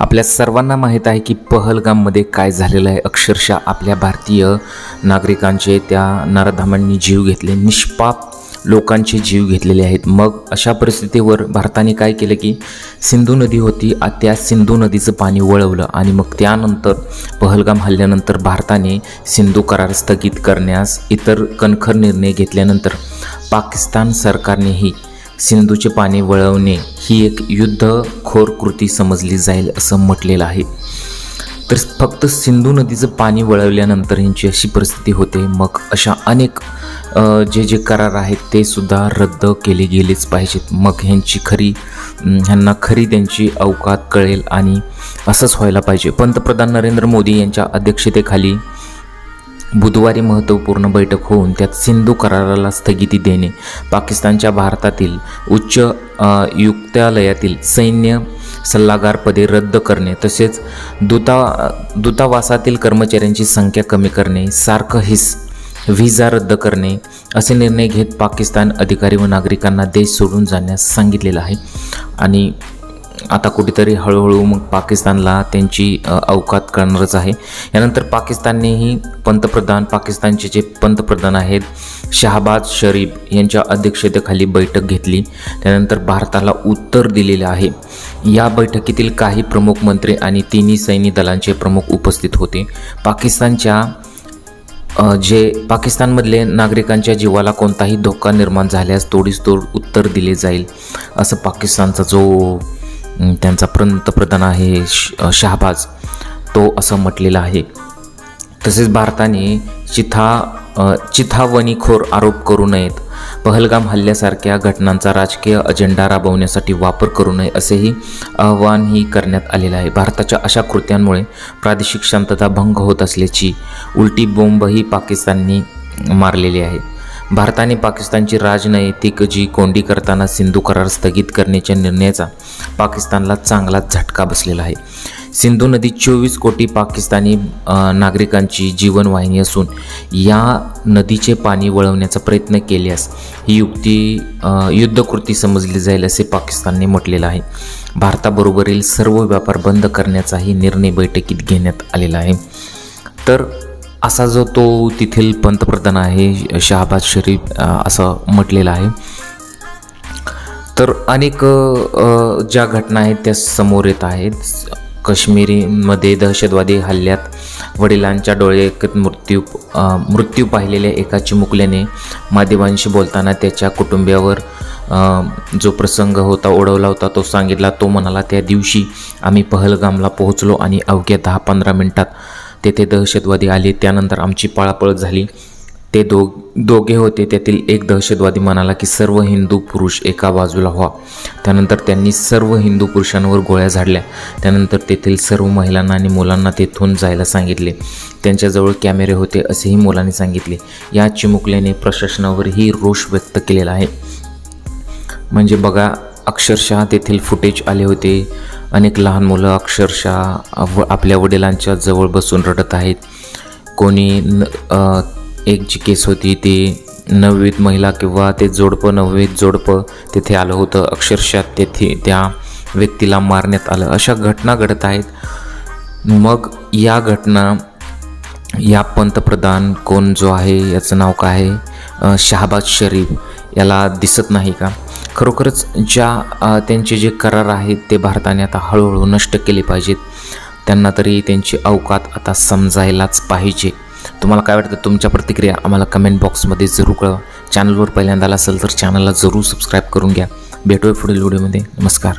आपल्या सर्वांना माहीत आहे की पहलगाममध्ये काय झालेलं आहे. अक्षरशः आपल्या भारतीय नागरिकांचे त्या नरधामांनी जीव घेतले. निष्पाप लोकांचे जीव घेतलेले आहेत. मग अशा परिस्थितीवर भारताने काय केलं की सिंधू नदी होती. त्या सिंधू नदीचं पाणी वळवलं आणि मग त्यानंतर पहलगाम हल्ल्यानंतर भारताने सिंधू करार स्थगित करण्यास इतर कणखर निर्णय घेतल्यानंतर पाकिस्तान सरकारनेही सिंधूचे पाणी वळवणे ही एक युद्धखोर कृती समजली जाईल असं म्हटलेलं आहे. तर फक्त सिंधू नदीचं पाणी वळवल्यानंतर ह्यांची अशी परिस्थिती होते. मग अशा अनेक जे जे करार आहेत ते सुद्धा रद्द केले गेलेच पाहिजेत. मग ह्यांची खरी ह्यांना खरी त्यांची अवकात कळेल आणि असंच व्हायला पाहिजे. पंतप्रधान नरेंद्र मोदी यांच्या अध्यक्षतेखाली बुधवारी महत्त्वपूर्ण बैठक होऊन त्यात सिंधू कराराला स्थगिती देणे पाकिस्तानच्या भारतातील उच्च युक्तालयातील सैन्य सल्लागारपदे रद्द करणे तसेच दूता दूतावासातील कर्मचाऱ्यांची संख्या कमी करणे सारखं हिस व्हिसा रद्द करणे असे निर्णय घेत पाकिस्तान अधिकारी व नागरिकांना देश सोडून जाण्यास सांगितलेलं आहे. आणि आता कुठेतरी हळूहळू मग पाकिस्तानला त्यांची अवकात करणारच आहे. यानंतर पाकिस्ताननेही पंतप्रधान पाकिस्तानचे जे पंतप्रधान आहेत शहाबाज शरीफ यांच्या अध्यक्षतेखाली बैठक घेतली. त्यानंतर भारताला उत्तर दिलेले आहे. या बैठकीतील काही प्रमुख मंत्री आणि तिन्ही सैन्य दलांचे प्रमुख उपस्थित होते. पाकिस्तानच्या जे पाकिस्तानमधले नागरिकांच्या जीवाला कोणताही धोका निर्माण झाल्यास तोडीस तोड उत्तर दिले जाईल असं पाकिस्तानचा जो त्यांचा पंतप्रधान आहे श शहाबाज. तो असं म्हटलेलं आहे. तसेच भारताने चिथा चिथावणीखोर आरोप करू नयेत. पहलगाम हल्ल्यासारख्या घटनांचा राजकीय अजेंडा राबवण्यासाठी वापर करू नये असेही आवाहनही करण्यात आलेलं आहे. भारताच्या अशा कृत्यांमुळे प्रादेशिक शांतता भंग होत असल्याची उलटी बोंबही पाकिस्तानने मारलेली आहे. भारताने पाकिस्तानची राजनैतिक जी कोंडी करताना सिंधू करार स्थगित करण्याच्या निर्णयाचा पाकिस्तानला चांगलाच झटका बसलेला आहे. सिंधू नदी चोवीस कोटी पाकिस्तानी नागरिकांची जीवनवाहिनी असून या नदीचे पाणी वळवण्याचा प्रयत्न केल्यास ही युक्ती युद्धकृती समजली जाईल असे पाकिस्तानने म्हटलेलं आहे. भारताबरोबरील सर्व व्यापार बंद करण्याचाही निर्णय बैठकीत घेण्यात आलेला आहे. तर असा जो तो तेथील पंतप्रधान आहे शहाबाज शरीफ असं म्हटलेलं आहे. तर अनेक ज्या घटना आहेत त्या समोर येत आहेत. काश्मीरीमध्ये दहशतवादी हल्ल्यात वडिलांच्या डोळे मृत्यू मृत्यू पाहिलेल्या एका चिमुकल्याने माध्यमांशी बोलताना त्याच्या कुटुंबियावर जो प्रसंग होता ओढवला होता तो सांगितला. तो म्हणाला त्या दिवशी आम्ही पहलगामला पोहोचलो आणि अवघ्या दहा पंधरा मिनटात तेथे दहशतवादी आले त्यानंतर आमची पळापळ झाली. ते दो दोघे होते त्यातील एक दहशतवादी म्हणाला की सर्व हिंदू पुरुष एका बाजूला व्हा. त्यानंतर त्यांनी सर्व हिंदू पुरुषांवर गोळ्या झाडल्या. त्यानंतर तेथील सर्व महिलांना आणि मुलांना तेथून जायला सांगितले. त्यांच्याजवळ कॅमेरे होते असेही मुलांनी सांगितले. या चिमुकल्याने प्रशासनावरही रोष व्यक्त केलेला आहे. म्हणजे बघा अक्षरशः तेथील फुटेज आले होते. अनेक लहान मुलं अक्षरशः व आपल्या वडिलांच्या जवळ बसून रडत आहेत. कोणी न एक जी केस होती ती नववीत महिला किंवा ते जोडपं नववीत जोडपं तेथे आलं होतं. अक्षरशः तेथे त्या व्यक्तीला मारण्यात आलं. अशा घटना घडत आहेत. मग या घटना या पंतप्रधान कोण जो आहे याचं नाव काय आहे? शहाबाज शरीफ. याला दिसत नाही का? खरोखरच ज्या त्यांचे जे करार आहेत ते भारताने आता हळूहळू नष्ट केले पाहिजेत. त्यांना तरी त्यांची अवकात आता समजायलाच पाहिजे. तुम्हाला काय वाटतं? तुमच्या प्रतिक्रिया आम्हाला कमेंट बॉक्समध्ये जरूर कळवा. चॅनलवर पहिल्यांदा आला असेल तर चॅनलला जरूर सबस्क्राईब करून घ्या. भेटूया पुढील व्हिडिओमध्ये नमस्कार.